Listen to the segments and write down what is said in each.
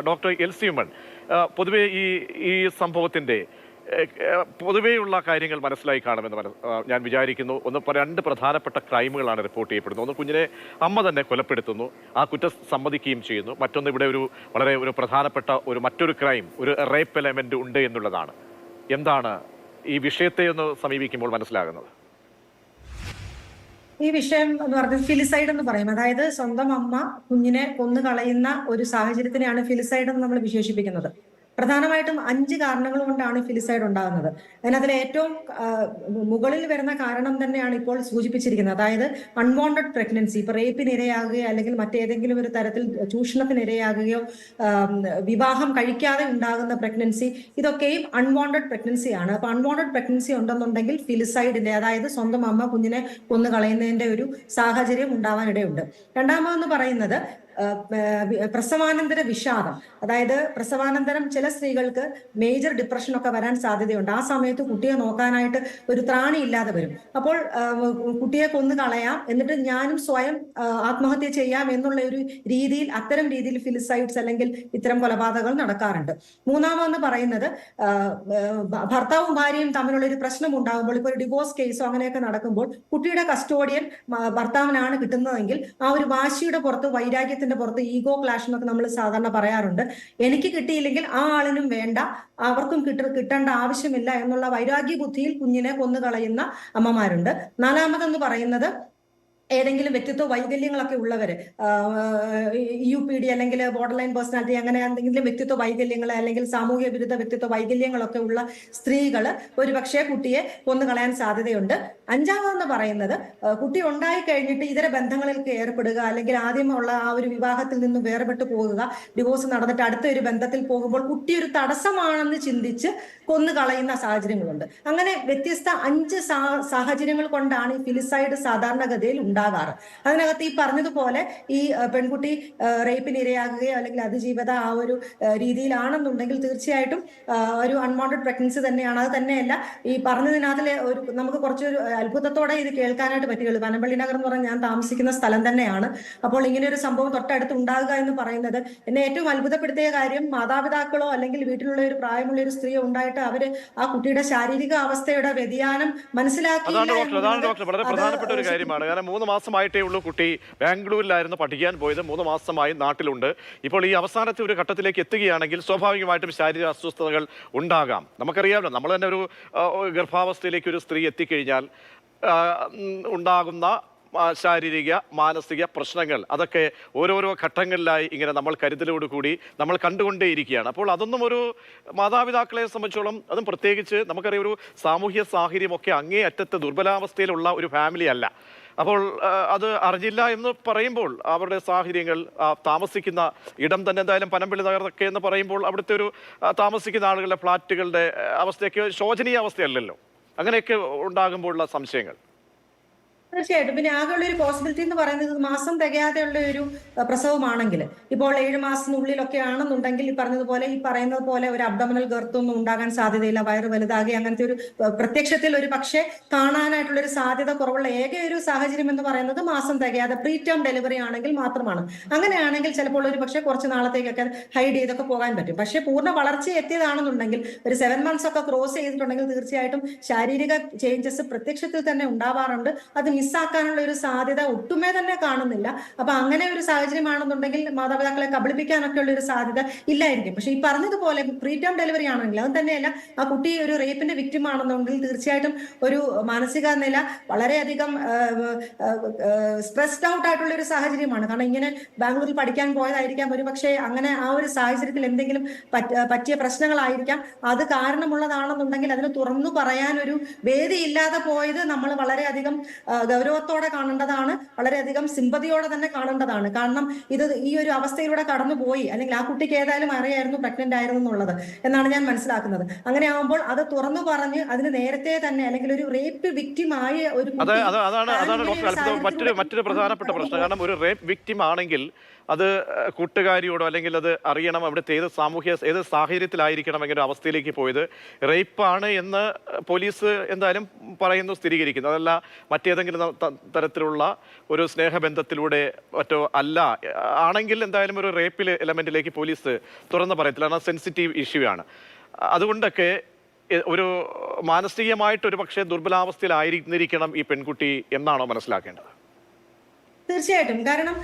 Doctor L C ഉമ്മൺ ആ, പൊതുവെ ഈ ഈ ഏ, പൊതുവെയുള്ള കാര്യങ്ങൾ മനസ്സിലായി കാണുമെന്ന് മന- ഞാൻ വിചാരിക്കുന്നു. ഒന്ന് രണ്ട് പ്രധാനപ്പെട്ട ക്രൈമുകളാണ് റിപ്പോർട്ട് ചെയ്യപ്പെടുന്നത്. ഒന്ന് കുഞ്ഞിനെ അമ്മ തന്നെ കൊലപ്പെടുത്തുന്നു. ആ കുറ്റം സമ്മതിക്കുകയും ചെയ്യുന്നു. മറ്റൊന്ന് ഇവിടെ ഒരു വളരെ ഒരു പ്രധാനപ്പെട്ട ഒരു മറ്റൊരു ക്രൈം ഒരു റേപ്പ് എലമെന്റ് ഉണ്ട് എന്നുള്ളതാണ്. എന്താണ് ഈ വിഷയത്തെ ഒന്ന് സമീപിക്കുമ്പോൾ മനസ്സിലാകുന്നത്? ഈ വിഷയം എന്ന് പറഞ്ഞത് ഫിലിസൈഡ് എന്ന് പറയും. അതായത് സ്വന്തം അമ്മ കുഞ്ഞിനെ കൊന്നു കളയുന്ന ഒരു സാഹചര്യത്തിനെയാണ് ഫിലിസൈഡ് എന്ന് നമ്മൾ വിശേഷിപ്പിക്കുന്നത്. പ്രധാനമായിട്ടും അഞ്ച് കാരണങ്ങൾ കൊണ്ടാണ് ഫിലിസൈഡ് ഉണ്ടാകുന്നത്. അതിനകത്തിൽ ഏറ്റവും മുകളിൽ വരുന്ന കാരണം തന്നെയാണ് ഇപ്പോൾ സൂചിപ്പിച്ചിരിക്കുന്നത്. അതായത് അൺവാണ്ടഡ് പ്രഗ്നൻസി ഇപ്പൊ റേപ്പിന് ഇരയാകുകയോ അല്ലെങ്കിൽ മറ്റേതെങ്കിലും ഒരു തരത്തിൽ ചൂഷണത്തിന് ഇരയാകുകയോ വിവാഹം കഴിക്കാതെ ഉണ്ടാകുന്ന പ്രഗ്നൻസി ഇതൊക്കെയും അൺവാണ്ടഡ് പ്രഗ്നൻസിയാണ് അപ്പൊ അൺവാണ്ടഡ് പ്രഗ്നൻസി ഉണ്ടെന്നുണ്ടെങ്കിൽ ഫിലിസൈഡിന്റെ അതായത് സ്വന്തം അമ്മ കുഞ്ഞിനെ കൊന്നു കളയുന്നതിന്റെ ഒരു സാഹചര്യം ഉണ്ടാവാൻ ഇടയുണ്ട് രണ്ടാമതെന്ന് പറയുന്നത് പ്രസവാനന്തര വിഷാദം. അതായത് പ്രസവാനന്തരം ചില സ്ത്രീകൾക്ക് മേജർ ഡിപ്രഷൻ ഒക്കെ വരാൻ സാധ്യതയുണ്ട്. ആ സമയത്ത് കുട്ടിയെ നോക്കാനായിട്ട് ഒരു ത്രാണി ഇല്ലാതെ വരും. അപ്പോൾ കുട്ടിയെ കൊന്നു കളയാം. എന്നിട്ട് ഞാനും സ്വയം ആത്മഹത്യ ചെയ്യാം എന്നുള്ള ഒരു രീതിയിൽ അത്തരം രീതിയിൽ ഫിലിസൈഡ്സ് അല്ലെങ്കിൽ ഇത്തരം കൊലപാതകങ്ങൾ നടക്കാറുണ്ട്. മൂന്നാമെന്ന് പറയുന്നത് ഭർത്താവും ഭാര്യയും തമ്മിലുള്ള ഒരു പ്രശ്നം ഉണ്ടാകുമ്പോൾ ഇപ്പോൾ ഒരു ഡിവോഴ്സ് കേസോ അങ്ങനെയൊക്കെ നടക്കുമ്പോൾ കുട്ടിയുടെ കസ്റ്റോഡിയൻ ഭർത്താവിനാണ് കിട്ടുന്നതെങ്കിൽ ആ ഒരു വാശിയുടെ പുറത്ത് വൈരാഗ്യത്തിന്റെ പുറത്ത് ഈഗോ ക്ലാഷ് എന്നൊക്കെ നമ്മൾ സാധാരണ പറയാറുണ്ട്. എനിക്ക് കിട്ടിയില്ലെങ്കിൽ ആ ആളിനും വേണ്ട അവർക്കും കിട്ട കിട്ടേണ്ട ആവശ്യമില്ല എന്നുള്ള വൈരാഗ്യ ബുദ്ധിയിൽ കുഞ്ഞിനെ കൊന്നു കളയുന്ന അമ്മമാരുണ്ട്. നാലാമതെന്ന് പറയുന്നത് ഏതെങ്കിലും വ്യക്തിത്വ വൈകല്യങ്ങളൊക്കെ ഉള്ളവർ യു പി ഡി അല്ലെങ്കിൽ ബോർഡർ ലൈൻ പേഴ്സണാലിറ്റി അങ്ങനെ എന്തെങ്കിലും വ്യക്തിത്വ വൈകല്യങ്ങൾ അല്ലെങ്കിൽ സാമൂഹ്യ വിരുദ്ധ വ്യക്തിത്വ വൈകല്യങ്ങളൊക്കെ ഉള്ള സ്ത്രീകൾ ഒരു പക്ഷേ കുട്ടിയെ കൊന്നു കളയാൻ സാധ്യതയുണ്ട്. അഞ്ചാമതെന്ന് പറയുന്നത് കുട്ടി ഉണ്ടായി കഴിഞ്ഞിട്ട് ഇതര ബന്ധങ്ങളിൽ ഏർപ്പെടുക അല്ലെങ്കിൽ ആദ്യമുള്ള ആ ഒരു വിവാഹത്തിൽ നിന്ന് വേർപെട്ട് പോകുക ഡിവോഴ്സ് നടന്നിട്ട് അടുത്ത ഒരു ബന്ധത്തിൽ പോകുമ്പോൾ കുട്ടി ഒരു തടസ്സമാണെന്ന് ചിന്തിച്ച് കൊന്നു കളയുന്ന സാഹചര്യങ്ങളുണ്ട്. അങ്ങനെ വ്യത്യസ്ത അഞ്ച് സാഹചര്യങ്ങൾ കൊണ്ടാണ് ഈ ഫിലിസൈഡ് സാധാരണഗതിയിൽ ഉണ്ടാകാറ് അതിനകത്ത് ഈ പറഞ്ഞതുപോലെ ഈ പെൺകുട്ടി റേപ്പിന് ഇരയാകുകയോ അല്ലെങ്കിൽ അതിജീവിത ആ ഒരു രീതിയിലാണെന്നുണ്ടെങ്കിൽ തീർച്ചയായിട്ടും ഒരു അൺവാണ്ടഡ് പ്രഗ്നൻസി തന്നെയാണ്. അത് തന്നെയല്ല ഈ പറഞ്ഞതിനകത്തിലെ ഒരു നമുക്ക് കുറച്ചൊരു അത്ഭുതത്തോടെ ഇത് കേൾക്കാനായിട്ട് പറ്റുകയുള്ളൂ. പനമ്പള്ളി നഗർ എന്ന് പറഞ്ഞാൽ ഞാൻ താമസിക്കുന്ന സ്ഥലം തന്നെയാണ്. അപ്പോൾ ഇങ്ങനെ ഒരു സംഭവം തൊട്ടടുത്ത് ഉണ്ടാകുക എന്ന് പറയുന്നത് എന്നെ ഏറ്റവും അത്ഭുതപ്പെടുത്തിയ കാര്യം മാതാപിതാക്കളോ അല്ലെങ്കിൽ വീട്ടിലുള്ള ഒരു പ്രായമുള്ള ഒരു സ്ത്രീയോ ഉണ്ടായിട്ട് അവർ ആ കുട്ടിയുടെ ശാരീരിക അവസ്ഥയുടെ വ്യതിയാനം മനസ്സിലാക്കി വളരെ പ്രധാനപ്പെട്ട ഒരു കാര്യമാണ്. കാരണം മൂന്ന് മാസമായിട്ടേ ഉള്ളൂ കുട്ടി ബാംഗ്ലൂരിലായിരുന്നു പഠിക്കാൻ പോയത്. മൂന്ന് മാസമായി നാട്ടിലുണ്ട്. ഇപ്പോൾ ഈ അവസാനത്തെ ഒരു ഘട്ടത്തിലേക്ക് എത്തുകയാണെങ്കിൽ സ്വാഭാവികമായിട്ടും ശാരീരിക അസ്വസ്ഥതകൾ ഉണ്ടാകാം. നമുക്കറിയാമല്ലോ നമ്മൾ തന്നെ ഒരു ഗർഭാവസ്ഥയിലേക്ക് ഒരു സ്ത്രീ എത്തിക്കഴിഞ്ഞാൽ ഉണ്ടാകുന്ന ശാരീരിക മാനസിക പ്രശ്നങ്ങൾ അതൊക്കെ ഓരോരോ ഘട്ടങ്ങളിലായി ഇങ്ങനെ നമ്മൾ കരുതലോടുകൂടി നമ്മൾ കണ്ടുകൊണ്ടേയിരിക്കുകയാണ്. അപ്പോൾ അതൊന്നും ഒരു മാതാപിതാക്കളെ സംബന്ധിച്ചോളം അതും പ്രത്യേകിച്ച് നമുക്കറിയാം ഒരു സാമൂഹ്യ സാഹചര്യമൊക്കെ അങ്ങേ അറ്റത്തെ ദുർബലാവസ്ഥയിലുള്ള ഒരു ഫാമിലി അല്ല. അപ്പോൾ അത് അറിഞ്ഞില്ല എന്ന് പറയുമ്പോൾ അവരുടെ സാഹചര്യങ്ങൾ താമസിക്കുന്ന ഇടം തന്നെ എന്തായാലും പനമ്പിള്ളി നഗരത്തൊക്കെ എന്ന് പറയുമ്പോൾ അവിടുത്തെ ഒരു താമസിക്കുന്ന ആളുകളുടെ ഫ്ലാറ്റുകളുടെ അവസ്ഥയൊക്കെ ശോചനീയ അവസ്ഥയല്ലല്ലോ. അങ്ങനെയൊക്കെ ഉണ്ടാകുമ്പോഴുള്ള സംശയങ്ങൾ. തീർച്ചയായിട്ടും. പിന്നെ ആകെയുള്ള ഒരു പോസിബിലിറ്റി എന്ന് പറയുന്നത് മാസം തികയാതെയുള്ള ഒരു പ്രസവമാണെങ്കിൽ ഇപ്പോൾ ഏഴ് മാസത്തിനുള്ളിലൊക്കെ ആണെന്നുണ്ടെങ്കിൽ ഈ പറഞ്ഞതുപോലെ ഈ പറയുന്നത് പോലെ ഒരു അബ്ഡമിനൽ ഗർത്തൊന്നും ഉണ്ടാകാൻ സാധ്യതയില്ല വയറ് വലുതാകെ അങ്ങനത്തെ ഒരു പ്രത്യക്ഷത്തിൽ ഒരു പക്ഷേ കാണാനായിട്ടുള്ള ഒരു സാധ്യത കുറവുള്ള ഏക ഒരു സാഹചര്യം എന്ന് പറയുന്നത് മാസം തികയാതെ പ്രീ ടേം ഡെലിവറി ആണെങ്കിൽ മാത്രമാണ്. അങ്ങനെയാണെങ്കിൽ ചിലപ്പോൾ ഒരു പക്ഷേ കുറച്ച് നാളത്തേക്കൊക്കെ ഹൈഡ് ചെയ്തൊക്കെ പോകാൻ പറ്റും. പക്ഷേ പൂർണ വളർച്ച എത്തിയതാണെന്നുണ്ടെങ്കിൽ ഒരു സെവൻ മന്ത്സ് ഒക്കെ ക്രോസ് ചെയ്തിട്ടുണ്ടെങ്കിൽ തീർച്ചയായിട്ടും ശാരീരിക ചേഞ്ചസ് പ്രത്യക്ഷത്തിൽ തന്നെ ഉണ്ടാവാറുണ്ട്. അത് മിസ്സാക്കാനുള്ള ഒരു സാധ്യത ഒട്ടുമേ തന്നെ കാണുന്നില്ല. അപ്പൊ അങ്ങനെ ഒരു സാഹചര്യമാണെന്നുണ്ടെങ്കിൽ മാതാപിതാക്കളെ കബളിപ്പിക്കാനൊക്കെ ഉള്ള ഒരു സാധ്യത ഇല്ലായിരിക്കും. പക്ഷെ ഈ പറഞ്ഞതുപോലെ പ്രീ ടേം ഡെലിവറി ആണെങ്കിൽ അത് തന്നെയല്ല ആ കുട്ടി ഒരു റേപ്പിന്റെ വിക്ടിം ആണെന്നുണ്ടെങ്കിൽ തീർച്ചയായിട്ടും ഒരു മാനസിക നില വളരെയധികം സ്ട്രെസ്ഡ് ഔട്ട് ആയിട്ടുള്ള ഒരു സാഹചര്യമാണ്. കാരണം ഇങ്ങനെ ബാംഗ്ലൂരിൽ പഠിക്കാൻ പോയതായിരിക്കാം. ഒരു പക്ഷേ അങ്ങനെ ആ ഒരു സാഹചര്യത്തിൽ എന്തെങ്കിലും പറ്റിയ പ്രശ്നങ്ങളായിരിക്കാം. അത് കാരണമുള്ളതാണെന്നുണ്ടെങ്കിൽ അതിന് തുറന്നു പറയാൻ ഒരു വേദി ഇല്ലാതെ പോയത് നമ്മൾ വളരെയധികം ഗൗരവത്തോടെ കാണേണ്ടതാണ് വളരെയധികം സിമ്പതിയോടെ തന്നെ കാണേണ്ടതാണ്. കാരണം ഇത് ഈ ഒരു അവസ്ഥയിലൂടെ കടന്നുപോയി. അല്ലെങ്കിൽ ആ കുട്ടിക്ക് ഏതായാലും അറിയായിരുന്നു പ്രഗ്നന്റ് ആയിരുന്നു എന്നുള്ളത്. എന്നാണ് ഞാൻ മനസ്സിലാക്കുന്നത്. അങ്ങനെ ആകുമ്പോൾ അത് തുറന്നു പറഞ്ഞ് അതിന് നേരത്തെ തന്നെ അല്ലെങ്കിൽ ഒരു റേപ്പ് വിക്ടിം ആയ ഒരു അത് അതാണ് അതാണ് ഡോക്ടർ മറ്റൊരു മറ്റൊരു പ്രധാനപ്പെട്ട പ്രശ്നം. കാരണം ഒരു റേപ്പ് വിക്റ്റിം ആണെങ്കിൽ അത് കൂട്ടുകാരിയോടോ അല്ലെങ്കിൽ അത് അറിയണം. അവിടുത്തെ ഏത് സാമൂഹ്യ ഏത് സാഹചര്യത്തിലായിരിക്കണം എങ്കിലും അവസ്ഥയിലേക്ക് പോയത്. റേപ്പാണ് എന്ന് പോലീസ് എന്തായാലും പറയുന്നു സ്ഥിരീകരിക്കുന്നു. അതല്ല മറ്റേതെങ്കിലും തരത്തിലുള്ള ഒരു സ്നേഹബന്ധത്തിലൂടെ മറ്റോ അല്ല. ആണെങ്കിൽ എന്തായാലും ഒരു റേപ്പിൽ എലമെന്റിലേക്ക് പോലീസ് തുറന്ന് പറയത്തില്ല. കാരണം സെൻസിറ്റീവ് ഇഷ്യൂ ആണ് അതുകൊണ്ടൊക്കെ ഒരു മാനസികമായിട്ട് ഒരു പക്ഷേ ദുർബലാവസ്ഥയിലായിരുന്നിരിക്കണം ഈ പെൺകുട്ടി എന്നാണോ മനസ്സിലാക്കേണ്ടത്. തീർച്ചയായിട്ടും. കാരണം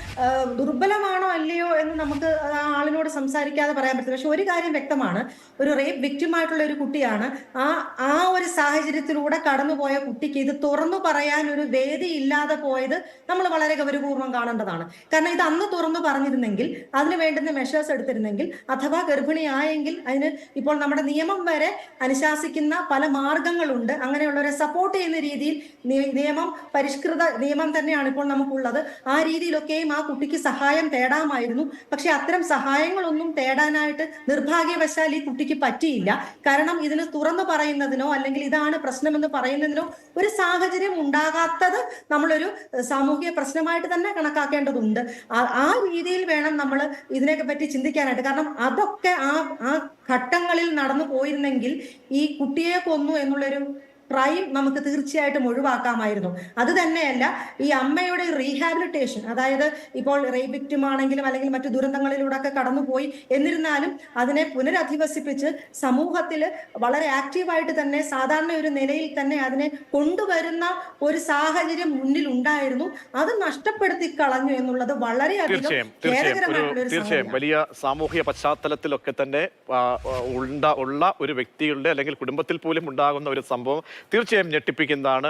ദുർബലമാണോ അല്ലയോ എന്ന് നമുക്ക് ആ ആളിനോട് സംസാരിക്കാതെ പറയാൻ പറ്റില്ല. പക്ഷെ ഒരു കാര്യം വ്യക്തമാണ്. ഒരു റേപ്പ് വിക്ടിം ആയിട്ടുള്ള ഒരു കുട്ടിയാണ്. ആ ആ ഒരു സാഹചര്യത്തിലൂടെ കടന്നുപോയ കുട്ടിക്ക് ഇത് തുറന്നു പറയാൻ ഒരു വേദി ഇല്ലാതെ പോയത് നമ്മൾ വളരെ ഗൗരവപൂർവം കാണേണ്ടതാണ്. കാരണം ഇത് അന്ന് തുറന്നു പറഞ്ഞിരുന്നെങ്കിൽ അതിന് വേണ്ടുന്ന മെഷേഴ്സ് എടുത്തിരുന്നെങ്കിൽ അഥവാ ഗർഭിണിയായെങ്കിൽ അതിന് ഇപ്പോൾ നമ്മുടെ നിയമം വരെ അനുശാസിക്കുന്ന പല മാർഗങ്ങളുണ്ട്. അങ്ങനെയുള്ളവരെ സപ്പോർട്ട് ചെയ്യുന്ന രീതിയിൽ നിയമം പരിഷ്കൃത നിയമം തന്നെയാണ് ഇപ്പോൾ നമുക്കുള്ളത്. ആ രീതിയിലൊക്കെയും ആ കുട്ടിക്ക് സഹായം തേടാമായിരുന്നു. പക്ഷെ അത്തരം സഹായങ്ങളൊന്നും തേടാനായിട്ട് നിർഭാഗ്യവശാൽ ഈ കുട്ടിക്ക് പറ്റിയില്ല. കാരണം ഇതിന് തുറന്നു പറയുന്നതിനോ അല്ലെങ്കിൽ ഇതാണ് പ്രശ്നമെന്ന് പറയുന്നതിനോ ഒരു സാഹചര്യം ഉണ്ടാകാത്തത് നമ്മളൊരു സാമൂഹിക പ്രശ്നമായിട്ട് തന്നെ കണക്കാക്കേണ്ടതുണ്ട്. ആ- രീതിയിൽ വേണം നമ്മൾ ഇതിനെ പറ്റി ചിന്തിക്കാനായിട്ട്. കാരണം അതൊക്കെ ആ ആ ഘട്ടങ്ങളിൽ നടന്നു പോയിരുന്നെങ്കിൽ ഈ കുട്ടിയെ കൊന്നു എന്നുള്ളൊരു ക്രൈം നമുക്ക് തീർച്ചയായിട്ടും ഒഴിവാക്കാമായിരുന്നു. അത് തന്നെയല്ല ഈ അമ്മയുടെ റീഹാബിലിറ്റേഷൻ അതായത് ഇപ്പോൾ റേപ്പ് വിക്റ്റിം ആണെങ്കിലും അല്ലെങ്കിൽ മറ്റു ദുരന്തങ്ങളിലൂടെ ഒക്കെ കടന്നുപോയി എന്നിരുന്നാലും അതിനെ പുനരധിവസിപ്പിച്ച് സമൂഹത്തിൽ വളരെ ആക്റ്റീവായിട്ട് തന്നെ സാധാരണ ഒരു നിലയിൽ തന്നെ അതിനെ കൊണ്ടുവരുന്ന ഒരു സാഹചര്യം മുന്നിൽ ഉണ്ടായിരുന്നു. അത് നഷ്ടപ്പെടുത്തി കളഞ്ഞു എന്നുള്ളത് വളരെയധികം തീർച്ചയായും വലിയ സാമൂഹിക പശ്ചാത്തലത്തിലൊക്കെ തന്നെ ഉള്ള ഒരു വ്യക്തികളുടെ അല്ലെങ്കിൽ കുടുംബത്തിൽ പോലും ഉണ്ടാകുന്ന ഒരു സംഭവം തീർച്ചയായും ഞെട്ടിപ്പിക്കുന്നതാണ്